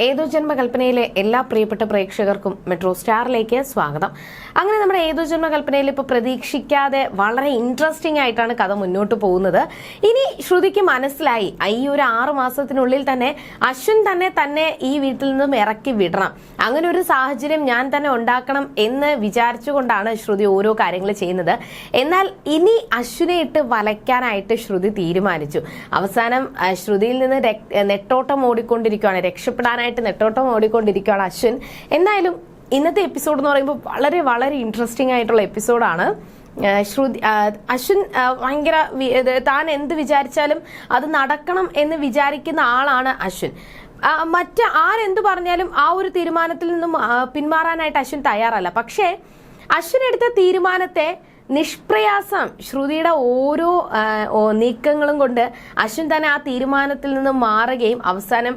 ഏതോ ജന്മകൽപ്പനയിലെ എല്ലാ പ്രിയപ്പെട്ട പ്രേക്ഷകർക്കും മെട്രോ സ്റ്റാറിലേക്ക് സ്വാഗതം. അങ്ങനെ നമ്മുടെ ഏതോ ജന്മകൽപ്പനയിൽ ഇപ്പോൾ പ്രതീക്ഷിക്കാതെ വളരെ ഇൻട്രസ്റ്റിംഗ് ആയിട്ടാണ് കഥ മുന്നോട്ട് പോകുന്നത്. ഇനി ശ്രുതിക്ക് മനസ്സിലായി ഈ ഒരു ആറു മാസത്തിനുള്ളിൽ തന്നെ അശ്വിൻ തന്നെ തന്നെ ഈ വീട്ടിൽ നിന്നും ഇറക്കി വിടണം. അങ്ങനെ ഒരു സാഹചര്യം ഞാൻ തന്നെ ഉണ്ടാക്കണം എന്ന് വിചാരിച്ചുകൊണ്ടാണ് ശ്രുതി ഓരോ കാര്യങ്ങൾ ചെയ്യുന്നത്. എന്നാൽ ഇനി അശ്വിനെ ഇട്ട് വലയ്ക്കാനായിട്ട് ശ്രുതി തീരുമാനിച്ചു. അവസാനം ശ്രുതിയിൽ നിന്ന് നെട്ടോട്ടം ഓടിക്കൊണ്ടിരിക്കുകയാണ് രക്ഷപ്പെടാനായിട്ട് നെട്ടോട്ടം ഓടിക്കൊണ്ടിരിക്കുകയാണ് അശ്വിൻ. എന്തായാലും ഇന്നത്തെ എപ്പിസോഡ് എന്ന് പറയുമ്പോൾ വളരെ വളരെ ഇൻട്രസ്റ്റിംഗ് ആയിട്ടുള്ള എപ്പിസോഡാണ് ശ്രുതി അശ്വിൻ ഭയങ്കര താൻ എന്ത് വിചാരിച്ചാലും അത് നടക്കണം എന്ന് വിചാരിക്കുന്ന ആളാണ് അശ്വിൻ. മറ്റ് ആരെന്ത് പറഞ്ഞാലും ആ ഒരു തീരുമാനത്തിൽ നിന്നും പിന്മാറാനായിട്ട് അശ്വിൻ തയ്യാറല്ല. പക്ഷേ അശ്വിൻ എടുത്ത തീരുമാനത്തെ നിഷ്പ്രയാസം. ശ്രുതിയുടെ ഓരോ നീക്കങ്ങളും കൊണ്ട് അശ്വിൻ തന്നെ ആ തീരുമാനത്തിൽ നിന്ന് മാറുകയും അവസാനം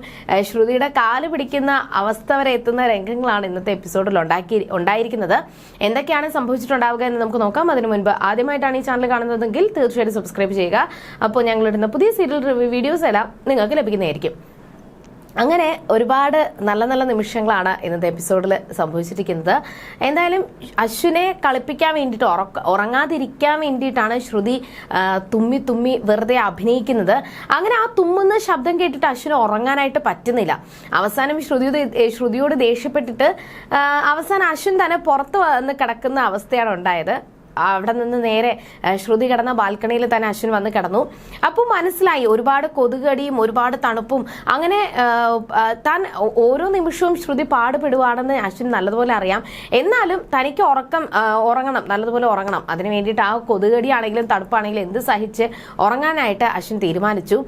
ശ്രുതിയുടെ കാൽ പിടിക്കുന്ന അവസ്ഥ വരെ എത്തുന്ന രംഗങ്ങളാണ് ഇന്നത്തെ എപ്പിസോഡിൽ ഉണ്ടാക്കി ഉണ്ടായിരിക്കുന്നത്. എന്തൊക്കെയാണ് സംഭവിച്ചിട്ടുണ്ടാവുക എന്ന് നമുക്ക് നോക്കാം. അതിനു മുൻപ് ആദ്യമായിട്ടാണ് ഈ ചാനൽ കാണുന്നതെങ്കിൽ തീർച്ചയായിട്ടും സബ്സ്ക്രൈബ് ചെയ്യുക. അപ്പോൾ ഞങ്ങളിടുന്ന പുതിയ സീരിയൽ റിവ്യൂ വീഡിയോസ് എല്ലാം നിങ്ങൾക്ക് ലഭിക്കുന്നതായിരിക്കും. അങ്ങനെ ഒരുപാട് നല്ല നല്ല നിമിഷങ്ങളാണ് ഇന്നത്തെ എപ്പിസോഡിൽ സംഭവിച്ചിരിക്കുന്നത്. എന്തായാലും അശ്വിനെ കളിപ്പിക്കാൻ വേണ്ടിയിട്ട് ഉറക്ക ഉറങ്ങാതിരിക്കാൻ വേണ്ടിയിട്ടാണ് ശ്രുതി തുമ്മി തുമ്മി വെറുതെ അഭിനയിക്കുന്നത്. അങ്ങനെ ആ തുമ്മുന്ന ശബ്ദം കേട്ടിട്ട് അശ്വിന് ഉറങ്ങാനായിട്ട് പറ്റുന്നില്ല. അവസാനം ശ്രുതിയോട് ശ്രുതിയോട് ദേഷ്യപ്പെട്ടിട്ട് അവസാനം അശ്വിൻ തന്നെ പുറത്ത് വന്ന് കിടക്കുന്ന അവസ്ഥയാണ് ഉണ്ടായത്. അവിടെ നിന്ന് നേരെ ശ്രുതി കിടന്ന ബാൽക്കണിയിൽ തന്നെ അശ്വിൻ വന്ന് കിടന്നു. അപ്പോൾ മനസ്സിലായി ഒരുപാട് കൊതുകടിയും ഒരുപാട് തണുപ്പും. അങ്ങനെ താൻ ഓരോ നിമിഷവും ശ്രുതി പാടുപെടുവാണെന്ന് അശ്വിൻ നല്ലതുപോലെ അറിയാം. എന്നാലും തനിക്ക് ഉറക്കം ഉറങ്ങണം നല്ലതുപോലെ ഉറങ്ങണം. അതിന് വേണ്ടിയിട്ട് ആ കൊതുകടിയാണെങ്കിലും തണുപ്പാണെങ്കിലും എന്ത് സഹിച്ച് ഉറങ്ങാനായിട്ട് അശ്വിൻ തീരുമാനിച്ചു.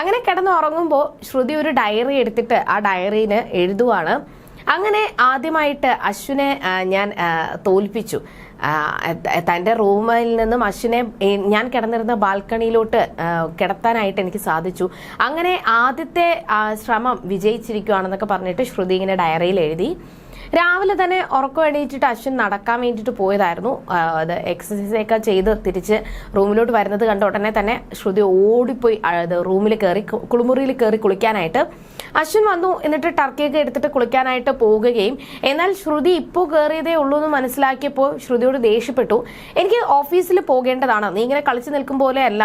അങ്ങനെ കിടന്ന് ഉറങ്ങുമ്പോൾ ശ്രുതി ഒരു ഡയറി എടുത്തിട്ട് ആ ഡയറിയിൽ എഴുതുവാണ്. അങ്ങനെ ആദ്യമായിട്ട് അശ്വിനെ ഞാൻ തോൽപ്പിച്ചു. ആ, ത- തന്റെ റൂമിൽ നിന്നും അശ്വിനെ ഞാൻ കിടന്നിരുന്ന ബാൽക്കണിയിലോട്ട് കിടത്താനായിട്ട് എനിക്ക് സാധിച്ചു. അങ്ങനെ ആദ്യത്തെ ശ്രമം വിജയിച്ചിരിക്കുകയാണെന്നൊക്കെ പറഞ്ഞിട്ട് ശ്രുതി ഇങ്ങനെ ഡയറിയിൽ എഴുതി. രാവിലെ തന്നെ ഉറക്കം എണീറ്റിട്ട് അശ്വിൻ നടക്കാൻ വേണ്ടിയിട്ട് പോയതായിരുന്നു. അത് എക്സസൈസ് ഒക്കെ ചെയ്ത് തിരിച്ച് റൂമിലോട്ട് വരുന്നത് കണ്ട ഉടനെ തന്നെ ശ്രുതി ഓടിപ്പോയി റൂമിൽ കയറി കുളിമുറിയിൽ കയറി കുളിക്കാനായിട്ട്. അശ്വിൻ വന്നു എന്നിട്ട് ടർക്കിയൊക്കെ എടുത്തിട്ട് കുളിക്കാനായിട്ട് പോകുകയും എന്നാൽ ശ്രുതി ഇപ്പോൾ കയറിയതേ ഉള്ളൂ എന്ന് മനസ്സിലാക്കിയപ്പോൾ ശ്രുതിയോട് ദേഷ്യപ്പെട്ടു. എനിക്ക് ഓഫീസിൽ പോകേണ്ടതാണ്. നീ ഇങ്ങനെ കളിച്ചു നിൽക്കും പോലെയല്ല.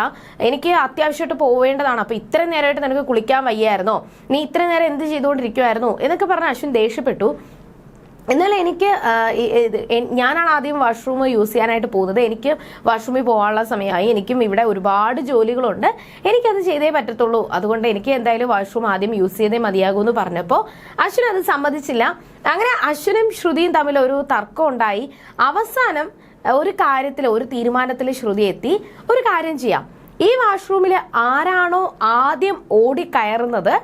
എനിക്ക് അത്യാവശ്യമായിട്ട് പോവേണ്ടതാണ്. അപ്പോൾ ഇത്രയും നേരമായിട്ട് നിനക്ക് കുളിക്കാൻ വയ്യായിരുന്നോ? നീ ഇത്രയും നേരം എന്ത് ചെയ്തുകൊണ്ടിരിക്കുമായിരുന്നു എന്നൊക്കെ പറഞ്ഞ് അശ്വിൻ ദേഷ്യപ്പെട്ടു. എന്നാൽ എനിക്ക് ഞാനാണ് ആദ്യം വാഷ്റൂം യൂസ് ചെയ്യാനായിട്ട് പോകുന്നത്. എനിക്ക് വാഷ്റൂമിൽ പോകാനുള്ള സമയമായി. എനിക്കും ഇവിടെ ഒരുപാട് ജോലികളുണ്ട്. എനിക്കത് ചെയ്തേ പറ്റത്തുള്ളൂ. അതുകൊണ്ട് എനിക്ക് എന്തായാലും വാഷ്റൂം ആദ്യം യൂസ് ചെയ്തേ മതിയാകൂ എന്ന് പറഞ്ഞപ്പോൾ അശ്വിൻ അത് സമ്മതിച്ചില്ല. അങ്ങനെ അശ്വിനും ശ്രുതിയും തമ്മിൽ ഒരു തർക്കം ഉണ്ടായി. അവസാനം ഒരു കാര്യത്തിൽ ഒരു തീരുമാനത്തിൽ ശ്രുതി എത്തി. ഒരു കാര്യം ചെയ്യാം. ഈ വാഷ്റൂമിൽ ആരാണോ ആദ്യം ഓടിക്കയറുന്നത്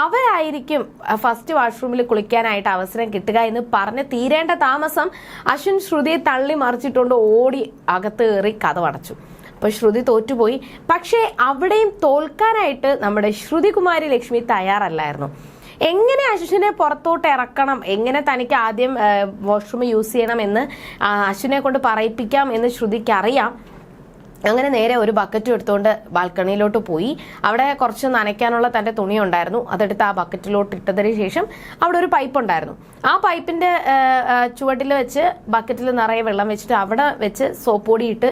അവരായിരിക്കും ഫസ്റ്റ് വാഷ്റൂമിൽ കുളിക്കാനായിട്ട് അവസരം കിട്ടുക എന്ന് പറഞ്ഞ് തീരേണ്ട താമസം അശ്വിൻ ശ്രുതിയെ തള്ളി മറിച്ചിട്ടുണ്ട് ഓടി അകത്ത് കയറി കഥവടച്ചു. അപ്പൊ ശ്രുതി തോറ്റുപോയി. പക്ഷേ അവിടെയും തോൽക്കാനായിട്ട് നമ്മുടെ ശ്രുതികുമാരി ലക്ഷ്മി തയ്യാറല്ലായിരുന്നു. എങ്ങനെ അശ്വിനെ പുറത്തോട്ട് ഇറക്കണം എങ്ങനെ തനിക്ക് ആദ്യം വാഷ്റൂം യൂസ് ചെയ്യണം എന്ന് അശ്വിനെ കൊണ്ട് പറയിപ്പിക്കാം എന്ന് ശ്രുതിക്ക് അറിയാം അങ്ങനെ നേരെ ഒരു ബക്കറ്റ് എടുത്തുകൊണ്ട് ബാൽക്കണിയിലോട്ട് പോയി. അവിടെ കുറച്ച് നനയ്ക്കാനുള്ള തന്റെ തുണി ഉണ്ടായിരുന്നു. അതെടുത്ത് ആ ബക്കറ്റിലോട്ട് ഇട്ടതിന് ശേഷം അവിടെ ഒരു പൈപ്പ് ഉണ്ടായിരുന്നു. ആ പൈപ്പിന്റെ ചുവട്ടിൽ വെച്ച് ബക്കറ്റിൽ നിറയെ വെള്ളം വെച്ചിട്ട് അവിടെ വെച്ച് സോപ്പ് പൊടി ഇട്ട്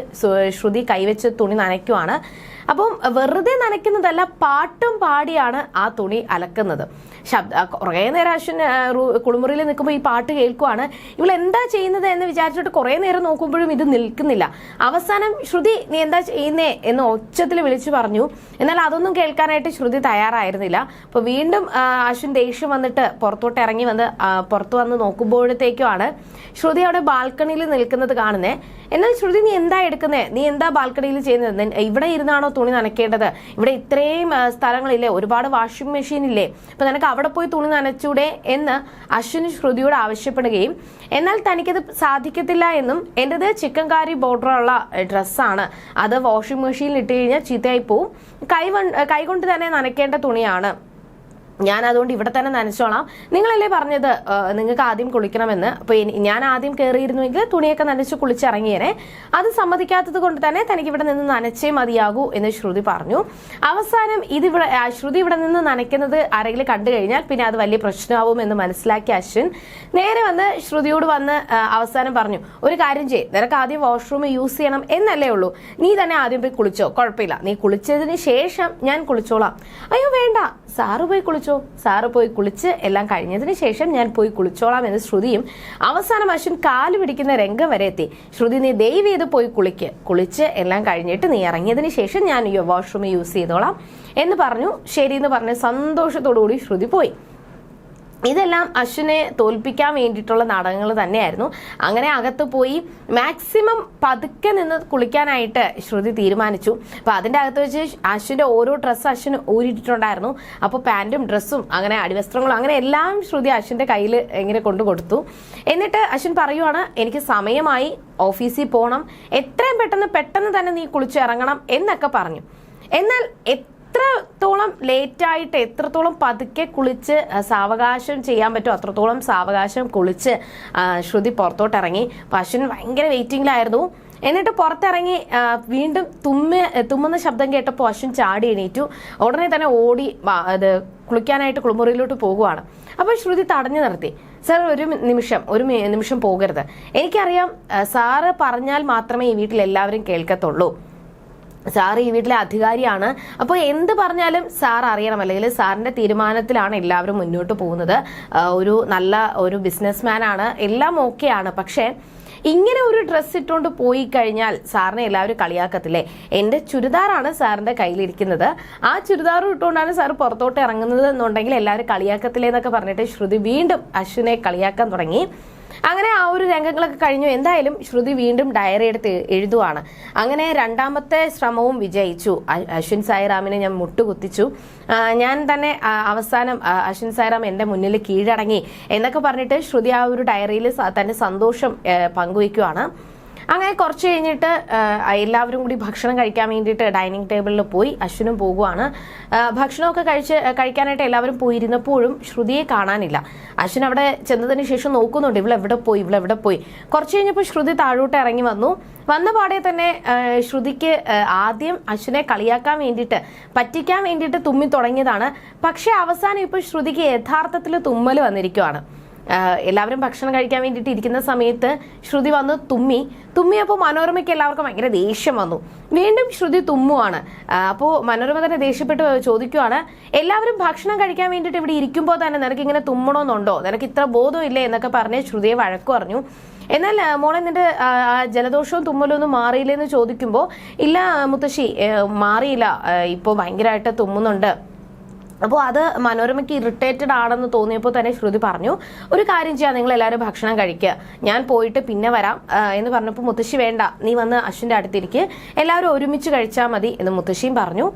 ശ്രുതി കൈവച്ച് തുണി നനയ്ക്കുവാണ്. അപ്പം വെറുതെ നനയ്ക്കുന്നതല്ല പാട്ടും പാടിയാണ് ആ തുണി അലക്കുന്നത്. ശബ്ദ കുറേ നേരം അശ്വിൻ കുളിമുറിയിൽ നിൽക്കുമ്പോൾ ഈ പാട്ട് കേൾക്കുവാണ്. ഇവൾ എന്താ ചെയ്യുന്നത് എന്ന് വിചാരിച്ചിട്ട് കുറേ നേരം നോക്കുമ്പോഴും ഇത് നിൽക്കുന്നില്ല. അവസാനം ശ്രുതി നീ എന്താ ചെയ്യുന്നേ? എന്ന് ഒച്ചത്തിൽ വിളിച്ചു പറഞ്ഞു. എന്നാൽ അതൊന്നും കേൾക്കാനായിട്ട് ശ്രുതി തയ്യാറായിരുന്നില്ല. അപ്പോൾ വീണ്ടും അശ്വിൻ ദേഷ്യം വന്നിട്ട് പുറത്തോട്ട് ഇറങ്ങി വന്ന് പുറത്ത് വന്ന് നോക്കുമ്പോഴത്തേക്കുമാണ് ശ്രുതി അവിടെ ബാൽക്കണിയിൽ നിൽക്കുന്നത് കാണുന്നേ. എന്നാൽ ശ്രുതി നീ എന്താ എടുക്കുന്നേ? നീ എന്താ ബാൽക്കണിയിൽ ചെയ്യുന്നത്? ഇവിടെ ഇരുന്നാണോ തുണി നനയ്ക്കേണ്ടത്? ഇവിടെ ഇത്രയും സ്ഥലങ്ങളില്ലേ ഒരുപാട് വാഷിംഗ് മെഷീൻ ഇല്ലേ? അപ്പൊ നിനക്ക് അവിടെ പോയി തുണി നനച്ചൂടെ എന്ന് അശ്വിന് ശ്രുതിയോട് ആവശ്യപ്പെടുകയും എന്നാൽ തനിക്കത് സാധിക്കത്തില്ല എന്നും എന്റെത് ചിക്കൻ കാരി ബോർഡറുള്ള ഡ്രസ്സാണ്. അത് വാഷിംഗ് മെഷീനിൽ ഇട്ട് കഴിഞ്ഞാൽ ചീത്തയായി പോവും. കൈ കൈകൊണ്ട് തന്നെ നനയ്ക്കേണ്ട തുണിയാണ്. ഞാൻ അതുകൊണ്ട് ഇവിടെ തന്നെ നനച്ചോളാം. നിങ്ങളല്ലേ പറഞ്ഞത് നിങ്ങൾക്ക് ആദ്യം കുളിക്കണമെന്ന്. അപ്പൊ ഞാൻ ആദ്യം കയറിയിരുന്നുവെങ്കിൽ തുണിയൊക്കെ നനച്ച് കുളിച്ചിറങ്ങിയേനെ. അത് സമ്മതിക്കാത്തത് കൊണ്ട് തന്നെ തനിക്ക് ഇവിടെ നിന്ന് നനച്ചേ മതിയാകൂ എന്ന് ശ്രുതി പറഞ്ഞു. അവസാനം ഇതിവിടെ ശ്രുതി ഇവിടെ നിന്ന് നനയ്ക്കുന്നത് ആരെങ്കിലും കണ്ടു കഴിഞ്ഞാൽ പിന്നെ അത് വലിയ പ്രശ്നമാവും എന്ന് മനസ്സിലാക്കിയ അശ്വിൻ നേരെ വന്ന് ശ്രുതിയോട് വന്ന് അവസാനം പറഞ്ഞു ഒരു കാര്യം ചെയ്യ് നിനക്ക് ആദ്യം വാഷ്റൂം യൂസ് ചെയ്യണം എന്നല്ലേ ഉള്ളൂ. നീ തന്നെ ആദ്യം പോയി കുളിച്ചോ. കുഴപ്പമില്ല. നീ കുളിച്ചതിന് ശേഷം ഞാൻ കുളിച്ചോളാം. അയ്യോ വേണ്ട. സാറ് പോയി കുളിച്ചോ. സാറ് പോയി കുളിച്ച് എല്ലാം കഴിഞ്ഞതിന് ശേഷം ഞാൻ പോയി കുളിച്ചോളാം എന്ന് ശ്രുതിയും അവസാനം അശ്വിൻ കാൽ പിടിക്കുന്ന രംഗം വരെ എത്തി. ശ്രുതി നീ ദയവ് ചെയ്ത് പോയി കുളിക്ക്. കുളിച്ച് എല്ലാം കഴിഞ്ഞിട്ട് നീ ഇറങ്ങിയതിന് ശേഷം ഞാൻ വാഷ്റൂം യൂസ് ചെയ്തോളാം. എന്ന് പറഞ്ഞു. ശരി എന്ന് പറഞ്ഞ് സന്തോഷത്തോടു കൂടി ശ്രുതി പോയി. ഇതെല്ലാം അശ്വിനെ തോൽപ്പിക്കാൻ വേണ്ടിയിട്ടുള്ള നാടകങ്ങൾ തന്നെയായിരുന്നു. അങ്ങനെ അകത്ത് പോയി മാക്സിമം പതുക്കെ നിന്ന് കുളിക്കാനായിട്ട് ശ്രുതി തീരുമാനിച്ചു. അപ്പൊ അതിന്റെ അകത്ത് വെച്ച് അശ്വിന്റെ ഓരോ ഡ്രസ്സ് അശ്വിന് ഊരിട്ടിട്ടുണ്ടായിരുന്നു അപ്പോൾ പാന്റും ഡ്രസ്സും അങ്ങനെ അടിവസ്ത്രങ്ങളും അങ്ങനെ എല്ലാം ശ്രുതി അശ്വിന്റെ കയ്യിൽ ഇങ്ങനെ കൊണ്ടു കൊടുത്തു. എന്നിട്ട് അശ്വിൻ പറയുവാണ് എനിക്ക് സമയമായി ഓഫീസിൽ പോകണം എത്രയും പെട്ടെന്ന് പെട്ടെന്ന് തന്നെ നീ കുളിച്ചിറങ്ങണം എന്നൊക്കെ പറഞ്ഞു. എന്നാൽ എത്രത്തോളം ലേറ്റായിട്ട് എത്രത്തോളം പതുക്കെ കുളിച്ച് സാവകാശം ചെയ്യാൻ പറ്റുമോ അത്രത്തോളം സാവകാശം കുളിച്ച് ശ്രുതി പുറത്തോട്ടിറങ്ങി. അശ്വിൻ ഭയങ്കര വെയിറ്റിംഗിലായിരുന്നു എന്നിട്ട് പുറത്തിറങ്ങി വീണ്ടും തുമ്മ തുമ്മുന്ന ശബ്ദം കേട്ടപ്പോൾ അശ്വിൻ ചാടി എണീറ്റു. ഉടനെ തന്നെ ഓടി അത് കുളിക്കാനായിട്ട് കുളിമുറിയിലോട്ട് പോകുവാണ്. അപ്പോൾ ശ്രുതി തടഞ്ഞു നിർത്തി. സാർ ഒരു നിമിഷം ഒരു നിമിഷം പോകരുത്. എനിക്കറിയാം സാറ് പറഞ്ഞാൽ മാത്രമേ ഈ വീട്ടിൽ എല്ലാവരും കേൾക്കത്തുള്ളൂ. സാർ ഈ വീട്ടിലെ അധികാരിയാണ്. അപ്പോൾ എന്ത് പറഞ്ഞാലും സാർ അറിയണം. അല്ലെങ്കിൽ സാറിന്റെ തീരുമാനത്തിലാണ് എല്ലാവരും മുന്നോട്ട് പോകുന്നത്. ഒരു നല്ല ഒരു ബിസിനസ്മാൻ ആണ്. എല്ലാം ഓക്കെയാണ് പക്ഷേ ഇങ്ങനെ ഒരു ഡ്രസ്സ് ഇട്ടുകൊണ്ട് പോയി കഴിഞ്ഞാൽ സാറിനെ എല്ലാവരും കളിയാക്കത്തില്ലേ? എന്റെ ചുരിദാറാണ് സാറിന്റെ കയ്യിലിരിക്കുന്നത്. ആ ചുരിദാർ ഇട്ടുകൊണ്ടാണ് സാർ പുറത്തോട്ട് ഇറങ്ങുന്നത് എന്നുണ്ടെങ്കിൽ എല്ലാവരും കളിയാക്കത്തില്ലേ എന്നൊക്കെ പറഞ്ഞിട്ട് ശ്രുതി വീണ്ടും അശ്വിനെ കളിയാക്കാൻ തുടങ്ങി. അങ്ങനെ ആ ഒരു രംഗങ്ങളൊക്കെ കഴിഞ്ഞു. എന്തായാലും ശ്രുതി വീണ്ടും ഡയറി എടുത്ത് എഴുതുവാണ്. അങ്ങനെ രണ്ടാമത്തെ ശ്രമവും വിജയിച്ചു. അശ്വിൻ സായിറാമിനെ ഞാൻ മുട്ടുകുത്തിച്ചു. ഞാൻ തന്നെ അവസാനം അശ്വിൻ സായിറാം എന്റെ മുന്നിൽ കീഴടങ്ങി എന്നൊക്കെ പറഞ്ഞിട്ട് ശ്രുതി ആ ഒരു ഡയറിയിൽ തന്റെ സന്തോഷം പങ്കുവയ്ക്കുവാണ്. അങ്ങനെ കുറച്ച് കഴിഞ്ഞിട്ട് എല്ലാവരും കൂടി ഭക്ഷണം കഴിക്കാൻ വേണ്ടിയിട്ട് ഡൈനിങ് ടേബിളിൽ പോയി അശ്വിനും പോകുവാണ്. ഭക്ഷണമൊക്കെ കഴിച്ച് കഴിക്കാനായിട്ട് എല്ലാവരും പോയിരുന്നപ്പോഴും ശ്രുതിയെ കാണാനില്ല. അശ്വിൻ അവിടെ ചെന്നതിന് ശേഷം നോക്കുന്നുണ്ട് ഇവളെവിടെ പോയി? ഇവളെവിടെ പോയി? കുറച്ച് കഴിഞ്ഞപ്പോൾ ശ്രുതി താഴോട്ട് ഇറങ്ങി വന്നു. വന്ന പാടെ തന്നെ ശ്രുതിക്ക് ആദ്യം അശ്വിനെ കളിയാക്കാൻ വേണ്ടിയിട്ട് പറ്റിക്കാൻ വേണ്ടിയിട്ട് തുമ്മി തുടങ്ങിയതാണ്. പക്ഷേ അവസാനം ഇപ്പോൾ ശ്രുതിക്ക് യഥാർത്ഥത്തിൽ തുമ്മൽ വന്നിരിക്കുവാണ്. എല്ലാവരും ഭക്ഷണം കഴിക്കാൻ വേണ്ടിയിട്ട് ഇരിക്കുന്ന സമയത്ത് ശ്രുതി വന്ന് തുമ്മി. തുമ്മിയപ്പോൾ മനോരമയ്ക്ക് എല്ലാവർക്കും ഭയങ്കര ദേഷ്യം വന്നു. വീണ്ടും ശ്രുതി തുമ്മുവാണ്. അപ്പോ അപ്പോൾ മനോരമ തന്നെ ദേഷ്യപ്പെട്ട് ചോദിക്കുവാണ് എല്ലാവരും ഭക്ഷണം കഴിക്കാൻ വേണ്ടിയിട്ട് ഇവിടെ ഇരിക്കുമ്പോൾ തന്നെ നിനക്ക് ഇങ്ങനെ തുമ്മണമെന്നുണ്ടോ നിനക്ക് ഇത്ര ബോധം ഇല്ലേ? എന്നൊക്കെ പറഞ്ഞ് ശ്രുതിയെ വഴക്കു പറഞ്ഞു. എന്നാൽ മോളെ നിന്റെ ജലദോഷവും തുമ്മലും ഒന്നും മാറിയില്ലെന്ന് ചോദിക്കുമ്പോൾ ഇല്ല മുത്തശ്ശി മാറിയില്ല. ഇപ്പോൾ ഭയങ്കരമായിട്ട് തുമ്മുന്നുണ്ട്. അപ്പോൾ അത് മനോരമയ്ക്ക് ഇറിറ്റേറ്റഡ് ആണെന്ന് തോന്നിയപ്പോൾ തന്നെ ശ്രുതി പറഞ്ഞു ഒരു കാര്യം ചെയ്യാം നിങ്ങൾ എല്ലാവരും ഭക്ഷണം കഴിക്കുക ഞാൻ പോയിട്ട് പിന്നെ വരാം. എന്ന് പറഞ്ഞപ്പോൾ മുത്തശ്ശി വേണ്ട നീ വന്ന് അശ്വിന്റെ അടുത്തിരിക്കുക എല്ലാവരും ഒരുമിച്ച് കഴിച്ചാൽ മതി എന്ന് മുത്തശ്ശിയും പറഞ്ഞു.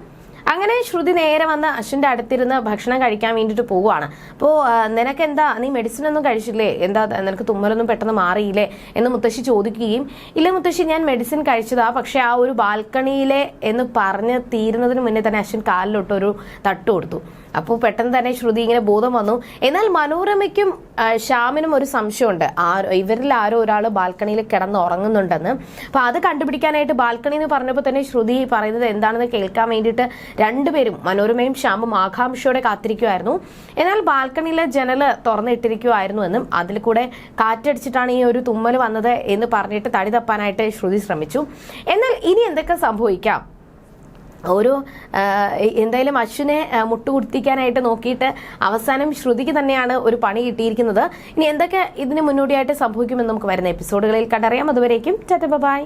അങ്ങനെ ശ്രുതി നേരെ വന്ന് അശ്വിന്റെ അടുത്തിരുന്ന് ഭക്ഷണം കഴിക്കാൻ വേണ്ടിട്ട് പോവുകയാണ്. അപ്പോൾ നിനക്ക് എന്താ നീ മെഡിസിൻ ഒന്നും കഴിച്ചില്ലേ? എന്താ നിനക്ക് തുമ്മലൊന്നും പെട്ടെന്ന് മാറിയില്ലേ? എന്ന് മുത്തശ്ശി ചോദിക്കുകയും ഇല്ല മുത്തശ്ശി ഞാൻ മെഡിസിൻ കഴിച്ചതാ. പക്ഷെ ആ ഒരു ബാൽക്കണിയിലെ എന്ന് പറഞ്ഞ് തീരുന്നതിന് മുന്നേ തന്നെ അശ്വിൻ കാലിലോട്ട് ഒരു തട്ട് കൊടുത്തു. അപ്പോൾ പെട്ടെന്ന് തന്നെ ശ്രുതി ഇങ്ങനെ ബോധം വന്നു. എന്നാൽ മനോരമയ്ക്കും ശ്യാമിനും ഒരു സംശയമുണ്ട്. ആ ഇവരിൽ ആരോ ഒരാൾ ബാൽക്കണിയിൽ കിടന്ന് ഉറങ്ങുന്നുണ്ടെന്ന്. അപ്പൊ അത് കണ്ടുപിടിക്കാനായിട്ട് ബാൽക്കണി എന്ന് പറഞ്ഞപ്പോൾ തന്നെ ശ്രുതി പറയുന്നത് എന്താണെന്ന് കേൾക്കാൻ വേണ്ടിയിട്ട് രണ്ടുപേരും മനോരമയും ശ്യാമും ആകാംക്ഷയോടെ കാത്തിരിക്കുമായിരുന്നു എന്നാൽ ബാൽക്കണിയിലെ ജനൽ തുറന്നിട്ടിരിക്കുമായിരുന്നു എന്നും അതിൽ കൂടെ കാറ്റടിച്ചിട്ടാണ് ഈ ഒരു തുമ്മൽ വന്നത് എന്ന് പറഞ്ഞിട്ട് തടി തപ്പാനായിട്ട് ശ്രുതി ശ്രമിച്ചു. എന്നാൽ ഇനി എന്തൊക്കെ സംഭവിക്കാം? ഒരു എന്തായാലും അശ്വിനെ മുട്ടുകുത്തിക്കാനായിട്ട് നോക്കിയിട്ട് അവസാനം ശ്രുതിക്ക് തന്നെയാണ് ഒരു പണി കിട്ടിയിരിക്കുന്നത്. ഇനി എന്തൊക്കെ ഇതിന് മുന്നോടിയായിട്ട് സംഭവിക്കുമെന്ന് നമുക്ക് വരുന്ന എപ്പിസോഡുകളിൽ കണ്ടറിയാം. അതുവരേക്കും ചറ്റ ബൈ.